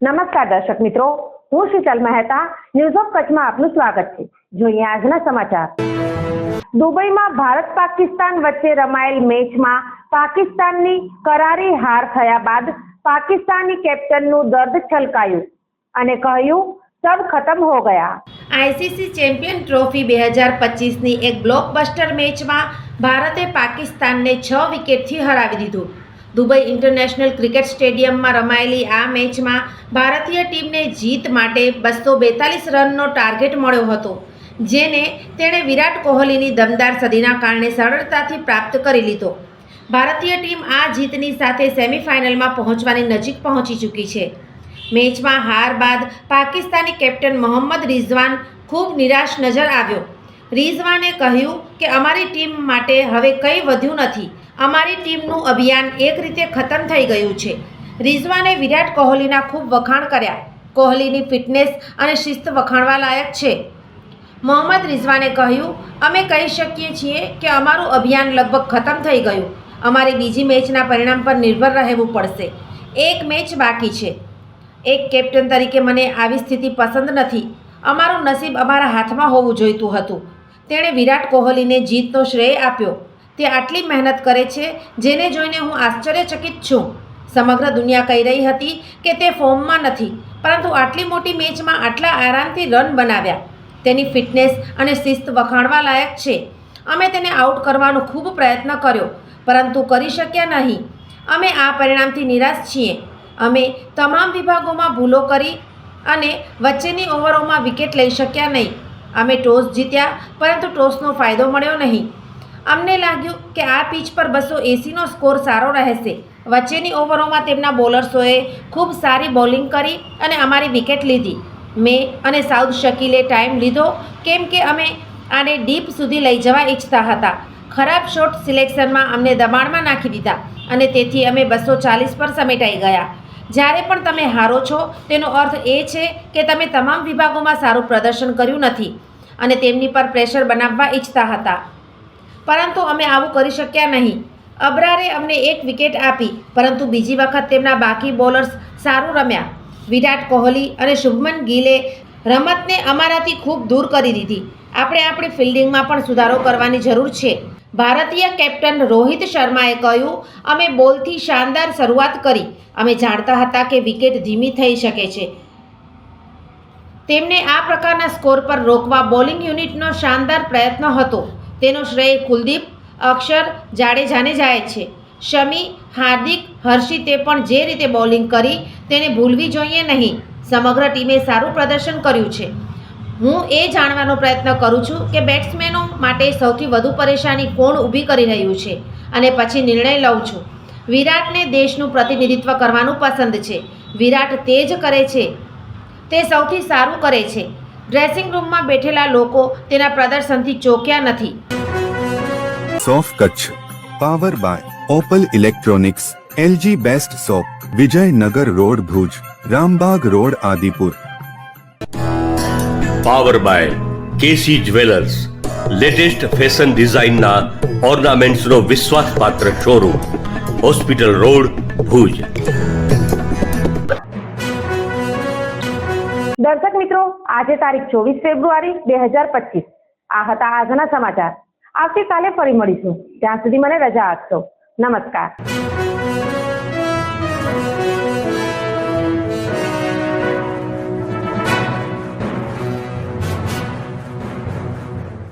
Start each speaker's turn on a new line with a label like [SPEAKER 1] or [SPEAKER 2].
[SPEAKER 1] નમસ્કાર દર્શક મિત્રો, હું શીતલ મહેતા ન્યૂઝ ઓફ કચ્છમાં આપનું સ્વાગત છે. જોઈએ આજના સમાચાર. દુબઈમાં ભારત પાકિસ્તાન વચ્ચે રમાયેલ મેચમાં પાકિસ્તાનની કરારી હાર થયા બાદ પાકિસ્તાની કેપ્ટનનું દર્દ છલકાયું અને કહ્યું, સબ ખતમ હો ગયા.
[SPEAKER 2] આઈસીસી ચેમ્પિયન ટ્રોફી બે હજાર પચીસની એક બ્લોકબસ્ટર મેચમાં ભારતે પાકિસ્તાનને છ વિકેટથી હરાવી દીધું. દુબઈ ઇન્ટરનેશનલ ક્રિકેટ સ્ટેડિયમમાં રમાયેલી આ મેચમાં ભારતીય ટીમને જીત માટે બસો બેતાલીસ રનનો ટાર્ગેટ મળ્યો હતો, જેને તેણે વિરાટ કોહલીની દમદાર સદીના કારણે સરળતાથી પ્રાપ્ત કરી લીધો. ભારતીય ટીમ આ જીતની સાથે સેમીફાઇનલમાં પહોંચવાની નજીક પહોંચી ચૂકી છે. મેચમાં હાર બાદ પાકિસ્તાની કેપ્ટન મોહમ્મદ રિઝવાન ખૂબ નિરાશ નજર આવ્યો. રિઝવાને કહ્યું કે, અમારી ટીમ માટે હવે કંઈ વધ્યું નથી. અમારી ટીમનું અભિયાન એક રીતે ખતમ થઈ ગયું છે. રિઝવાને વિરાટ કોહલીના ખૂબ વખાણ કર્યા. કોહલીની ફિટનેસ અને શિસ્ત વખાણવા લાયક છે. મોહમ્મદ રિઝવાને કહ્યું, અમે કહી શકીએ છીએ કે અમારું અભિયાન લગભગ ખતમ થઈ ગયું. અમારી બીજી મેચના પરિણામ પર નિર્ભર રહેવું પડશે. એક મેચ બાકી છે. એક કેપ્ટન તરીકે મને આવી સ્થિતિ પસંદ નથી. અમારું નસીબ અમારા હાથમાં હોવું જોઈતું હતું. તેણે વિરાટ કોહલીને જીતનો શ્રેય આપ્યો. તે આટલી મહેનત કરે છે, જેને જોઈને હું આશ્ચર્યચકિત છું. સમગ્ર દુનિયા કહી રહી હતી કે તે ફોર્મમાં નથી, પરંતુ આટલી મોટી મેચમાં આટલા આરામથી રન બનાવ્યા. તેની ફિટનેસ અને શિસ્ત વખાણવા લાયક છે. અમે તેને આઉટ કરવાનો ખૂબ પ્રયત્ન કર્યો, પરંતુ કરી શક્યા નહીં. અમે આ પરિણામથી નિરાશ છીએ. અમે તમામ વિભાગોમાં ભૂલો કરી અને વચ્ચેની ઓવરોમાં વિકેટ લઈ શક્યા નહીં. અમે ટોસ જીત્યા, પરંતુ ટોસનો ફાયદો મળ્યો નહીં. અમને લાગ્યું કે આ પીચ પર બસો એંસીનો સ્કોર સારો રહેશે. વચ્ચેની ઓવરોમાં તેમના બોલર્સોએ ખૂબ સારી બોલિંગ કરી અને અમારી વિકેટ લીધી. મેં અને સાઉથ શકીલે ટાઈમ લીધો, કેમ કે અમે આને ડીપ સુધી લઈ જવા ઈચ્છતા હતા. ખરાબ શોટ સિલેક્શનમાં અમને દબાણમાં નાખી દીધા અને તેથી અમે બસો ચાલીસ પર સમેટાઈ ગયા. જ્યારે પણ તમે હારો છો, તેનો અર્થ એ છે કે તમે તમામ વિભાગોમાં સારું પ્રદર્શન કર્યું નથી અને તેમની પર પ્રેશર બનાવવા ઈચ્છતા હતા. પરંતુ અમે આવું કરી શક્યા નહીં. અબરારે અમને એક વિકેટ આપી, પરંતુ બીજી વખત તેમના બાકી બોલર્સ સારું રમ્યા. વિરાટ કોહલી અને શુભમન ગિલે રમતને અમારાથી ખૂબ દૂર કરી દીધી. આપણે આપણી ફિલ્ડિંગમાં પણ સુધારો કરવાની જરૂર છે. ભારતીય કેપ્ટન રોહિત શર્માએ કહ્યું, અમે બોલથી શાનદાર શરૂઆત કરી. અમે જાણતા હતા કે વિકેટ ધીમી થઈ શકે છે. તેમને આ પ્રકારના સ્કોર પર રોકવા બોલિંગ યુનિટનો શાનદાર પ્રયત્ન હતો. તેનો શ્રેય કુલદીપ, અક્ષર જાડેજાને જાય છે. શમી, હાર્દિક હર્ષિતે પણ જે રીતે બોલિંગ કરી તેને ભૂલવી જોઈએ નહીં. સમગ્ર ટીમે સારું પ્રદર્શન કર્યું છે. હું એ જાણવાનો પ્રયત્ન કરું છું કે બેટ્સમેનો માટે સૌથી વધુ પરેશાની કોણ ઊભી કરી રહ્યું છે અને પછી નિર્ણય લઉં છું. વિરાટને દેશનું પ્રતિનિધિત્વ કરવાનું પસંદ છે. વિરાટ તે જ કરે છે. તે સૌથી સારું કરે છે. ડ્રેસિંગ રૂમમાં બેઠેલા લોકો તેના પ્રદર્શનથી ચોક્યા નથી.
[SPEAKER 3] સોફ Kutch. Power by Opal electronics LG best shop Vijaynagar road Bhuj Rambagh road Adipur.
[SPEAKER 4] Power by KC jewellers latest fashion ડિઝાઇનના ઓર્નામેન્ટ્સનો વિશ્વાસપાત્ર શોરૂમ હોસ્પિટલ રોડ ભુજ.
[SPEAKER 1] મિત્રો, આજે તારીખ ચોવીસ ફેબ્રુઆરી બે હજાર પચીસ. આ હતા આજના સમાચાર. આવતીકાલે ફરી મળીશું. ત્યાં સુધી મને રજા આપશો. નમસ્કાર.